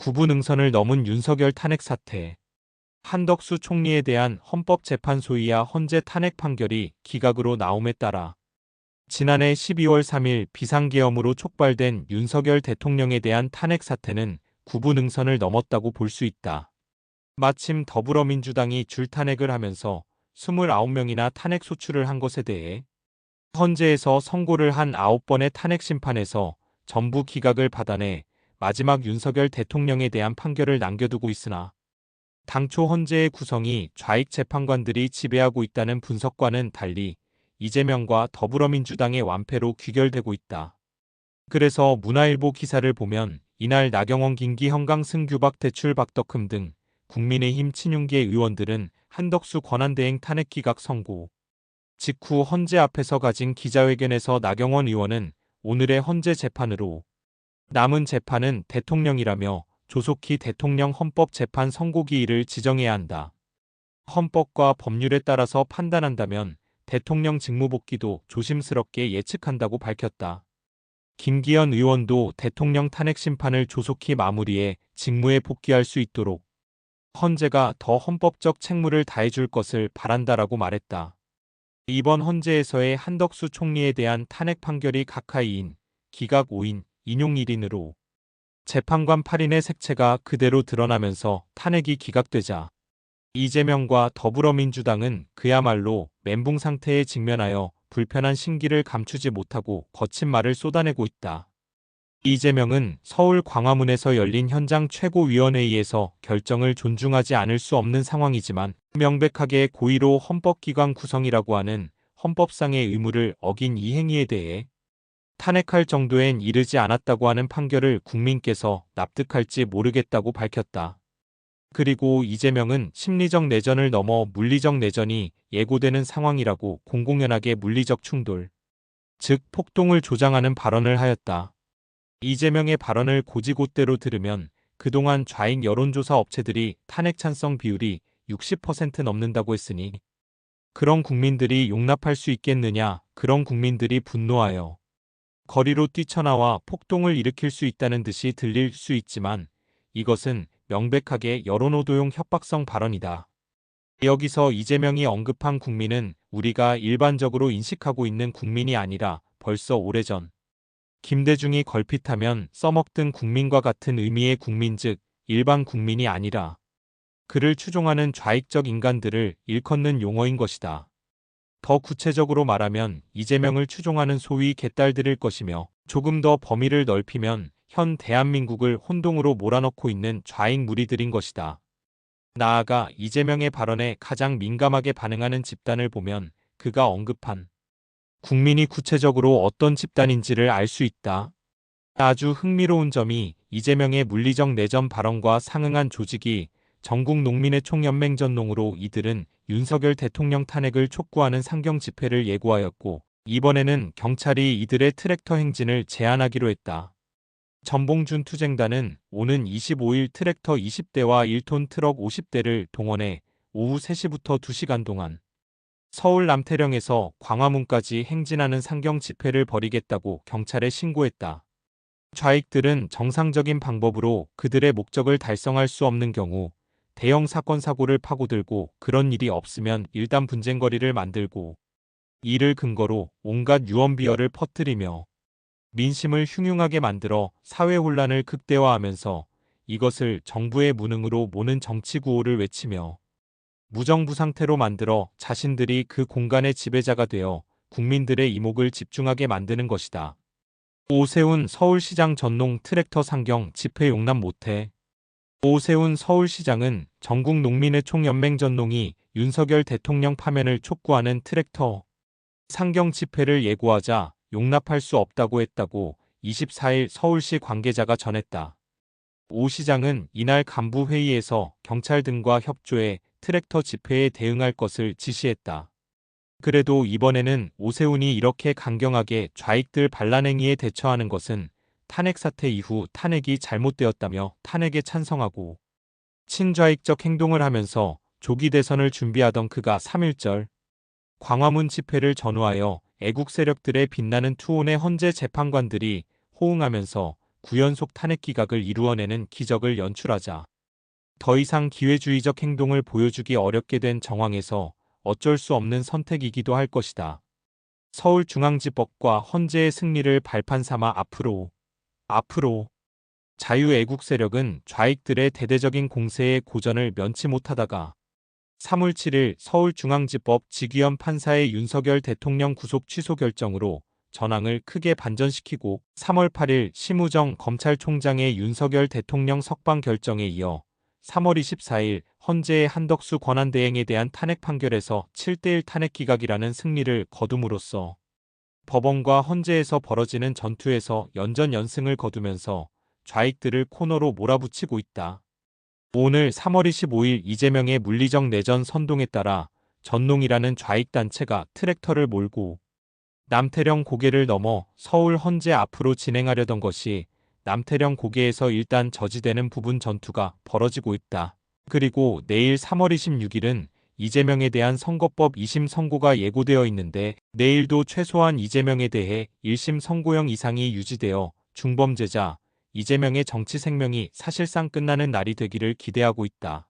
구부 능선을 넘은 윤석열 탄핵 사태. 한덕수 총리에 대한 헌법재판소이야 헌재 탄핵 판결이 기각으로 나옴에 따라 지난해 12월 3일 비상계엄으로 촉발된 윤석열 대통령에 대한 탄핵 사태는 구부 능선을 넘었다고 볼 수 있다. 마침 더불어민주당이 줄탄핵을 하면서 29명이나 탄핵 소추를 한 것에 대해 헌재에서 선고를 한 9번의 탄핵 심판에서 전부 기각을 받아내 마지막 윤석열 대통령에 대한 판결을 남겨두고 있으나 당초 헌재의 구성이 좌익 재판관들이 지배하고 있다는 분석과는 달리 이재명과 더불어민주당의 완패로 귀결되고 있다. 그래서 문화일보 기사를 보면 이날 나경원 김기 현강 승규박 대출 박덕흠 등 국민의힘 친윤계 의원들은 한덕수 권한대행 탄핵 기각 선고. 직후 헌재 앞에서 가진 기자회견에서 나경원 의원은 오늘의 헌재 재판으로 남은 재판은 대통령이라며 조속히 대통령 헌법재판 선고기일을 지정해야 한다. 헌법과 법률에 따라서 판단한다면 대통령 직무복귀도 조심스럽게 예측한다고 밝혔다. 김기현 의원도 대통령 탄핵 심판을 조속히 마무리해 직무에 복귀할 수 있도록 헌재가 더 헌법적 책무를 다해줄 것을 바란다라고 말했다. 이번 헌재에서의 한덕수 총리에 대한 탄핵 판결이 각하이인 기각 5인, 인용 1인으로 재판관 8인의 색채가 그대로 드러나면서 탄핵이 기각되자 이재명과 더불어민주당은 그야말로 멘붕 상태에 직면하여 불편한 심기를 감추지 못하고 거친 말을 쏟아내고 있다. 이재명은 서울 광화문에서 열린 현장 최고위원회의에서 결정을 존중하지 않을 수 없는 상황이지만 명백하게 고의로 헌법기관 구성이라고 하는 헌법상의 의무를 어긴 이 행위에 대해 탄핵할 정도엔 이르지 않았다고 하는 판결을 국민께서 납득할지 모르겠다고 밝혔다. 그리고 이재명은 심리적 내전을 넘어 물리적 내전이 예고되는 상황이라고 공공연하게 물리적 충돌, 즉 폭동을 조장하는 발언을 하였다. 이재명의 발언을 고지곳대로 들으면 그동안 좌익 여론조사 업체들이 탄핵 찬성 비율이 60% 넘는다고 했으니 그런 국민들이 용납할 수 있겠느냐 그런 국민들이 분노하여 거리로 뛰쳐나와 폭동을 일으킬 수 있다는 듯이 들릴 수 있지만 이것은 명백하게 여론호도용 협박성 발언이다. 여기서 이재명이 언급한 국민은 우리가 일반적으로 인식하고 있는 국민이 아니라 벌써 오래전 김대중이 걸핏하면 써먹던 국민과 같은 의미의 국민 즉 일반 국민이 아니라 그를 추종하는 좌익적 인간들을 일컫는 용어인 것이다. 더 구체적으로 말하면 이재명을 추종하는 소위 개딸들일 것이며 조금 더 범위를 넓히면 현 대한민국을 혼동으로 몰아넣고 있는 좌익 무리들인 것이다. 나아가 이재명의 발언에 가장 민감하게 반응하는 집단을 보면 그가 언급한 국민이 구체적으로 어떤 집단인지를 알 수 있다. 아주 흥미로운 점이 이재명의 물리적 내전 발언과 상응한 조직이 전국 농민의 총연맹 전농으로 이들은 윤석열 대통령 탄핵을 촉구하는 상경 집회를 예고하였고 이번에는 경찰이 이들의 트랙터 행진을 제한하기로 했다. 전봉준 투쟁단은 오는 25일 트랙터 20대와 1톤 트럭 50대를 동원해 오후 3시부터 2시간 동안 서울 남태령에서 광화문까지 행진하는 상경 집회를 벌이겠다고 경찰에 신고했다. 좌익들은 정상적인 방법으로 그들의 목적을 달성할 수 없는 경우 대형 사건 사고를 파고들고 그런 일이 없으면 일단 분쟁거리를 만들고 이를 근거로 온갖 유언비어를 퍼뜨리며 민심을 흉흉하게 만들어 사회 혼란을 극대화하면서 이것을 정부의 무능으로 모는 정치 구호를 외치며 무정부 상태로 만들어 자신들이 그 공간의 지배자가 되어 국민들의 이목을 집중하게 만드는 것이다. 오세훈 서울시장 전농 트랙터 상경 집회 용납 못해 오세훈 서울시장은 전국 농민의 총연맹 전농이 윤석열 대통령 파면을 촉구하는 트랙터 상경 집회를 예고하자 용납할 수 없다고 했다고 24일 서울시 관계자가 전했다. 오 시장은 이날 간부 회의에서 경찰 등과 협조해 트랙터 집회에 대응할 것을 지시했다. 그래도 이번에는 오세훈이 이렇게 강경하게 좌익들 반란 행위에 대처하는 것은 탄핵 사태 이후 탄핵이 잘못되었다며 탄핵에 찬성하고 친좌익적 행동을 하면서 조기 대선을 준비하던 그가 3일절 광화문 집회를 전후하여 애국 세력들의 빛나는 투혼의 헌재 재판관들이 호응하면서 구연속 탄핵 기각을 이루어내는 기적을 연출하자 더 이상 기회주의적 행동을 보여주기 어렵게 된 정황에서 어쩔 수 없는 선택이기도 할 것이다. 서울중앙지법과 헌재의 승리를 발판 삼아 앞으로 앞으로 자유애국 세력은 좌익들의 대대적인 공세에 고전을 면치 못하다가 3월 7일 서울중앙지법 직위원 판사의 윤석열 대통령 구속 취소 결정으로 전황을 크게 반전시키고 3월 8일 심우정 검찰총장의 윤석열 대통령 석방 결정에 이어 3월 24일 헌재의 한덕수 권한대행에 대한 탄핵 판결에서 7대1 탄핵 기각이라는 승리를 거둠으로써 법원과 헌재에서 벌어지는 전투에서 연전 연승을 거두면서 좌익들을 코너로 몰아붙이고 있다. 오늘 3월 25일 이재명의 물리적 내전 선동에 따라 전농이라는 좌익 단체가 트랙터를 몰고 남태령 고개를 넘어 서울 헌재 앞으로 진행하려던 것이 남태령 고개에서 일단 저지되는 부분 전투가 벌어지고 있다. 그리고 내일 3월 26일은 이재명에 대한 선거법 2심 선고가 예고되어 있는데 내일도 최소한 이재명에 대해 1심 선고형 이상이 유지되어 중범죄자 이재명의 정치 생명이 사실상 끝나는 날이 되기를 기대하고 있다.